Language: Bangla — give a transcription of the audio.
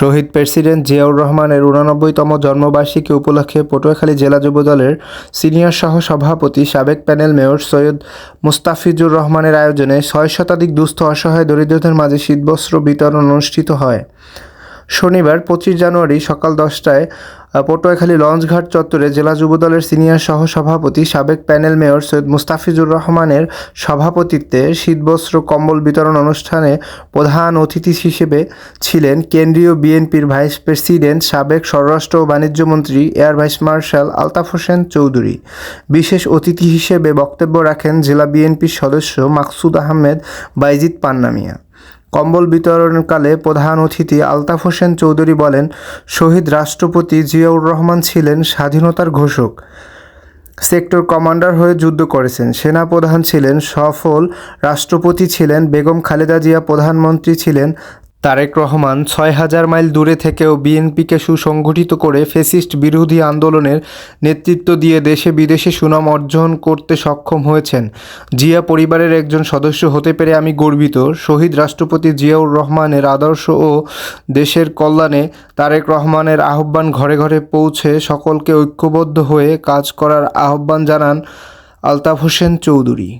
শহীদ প্রেসিডেন্ট জিয়াউর রহমানের উনানব্বইতম জন্মবার্ষিকী উপলক্ষে পটুয়াখালী জেলা যুবদলের সিনিয়র সহ সভাপতি, সাবেক প্যানেল মেয়র সৈয়দ মুস্তাফিজুর রহমানের আয়োজনে ছয় শতাধিক দুস্থ, অসহায় দরিদ্রদের মাঝে শীতবস্ত্র বিতরণ অনুষ্ঠিত হয়। শনিবার পঁচিশ জানুয়ারি সকাল দশটায় পটুয়াখালী লঞ্চঘাট চত্বরে জেলা যুবদলের সিনিয়র সহ সভাপতি সাবেক প্যানেল মেয়র সৈয়দ মুস্তাফিজুর রহমানের সভাপতিত্বে শীতবস্ত্র কম্বল বিতরণ অনুষ্ঠানে প্রধান অতিথি হিসেবে ছিলেন কেন্দ্রীয় বিএনপির ভাইস প্রেসিডেন্ট সাবেক স্বরাষ্ট্র ও বাণিজ্যমন্ত্রী air vice marshal Altaf Hossain Chowdhury. বিশেষ অতিথি হিসেবে বক্তব্য রাখেন জেলা বিএনপির সদস্য মাকসুদ আহমেদ বাইজিদ পান্নামিয়া। কম্বল বিতরণকালে প্রধান অতিথি আলতাফ হোসেন চৌধুরী বলেন, শহীদ রাষ্ট্রপতি জিয়াউর রহমান ছিলেন স্বাধীনতার ঘোষক। সেক্টর কমান্ডার হয়ে যুদ্ধ করেছেন। সেনাপ্রধান ছিলেন সফল রাষ্ট্রপতি ছিলেন বেগম খালেদা জিয়া প্রধানমন্ত্রী ছিলেন তারেক রহমান ছয় হাজার মাইল দূরে থেকেও বিএনপিকে সুসংগঠিত করে ফেসিস্ট বিরোধী আন্দোলনের নেতৃত্ব দিয়ে দেশে বিদেশে সুনাম অর্জন করতে সক্ষম হয়েছেন। জিয়া পরিবারের একজন সদস্য হতে পেরে আমি গর্বিত। শহীদ রাষ্ট্রপতি জিয়াউর রহমানের আদর্শ ও দেশের কল্যাণে তারেক রহমানের আহ্বান ঘরে ঘরে পৌঁছে সকলকে ঐক্যবদ্ধ হয়ে কাজ করার আহ্বান জানান আলতাফ হোসেন চৌধুরী।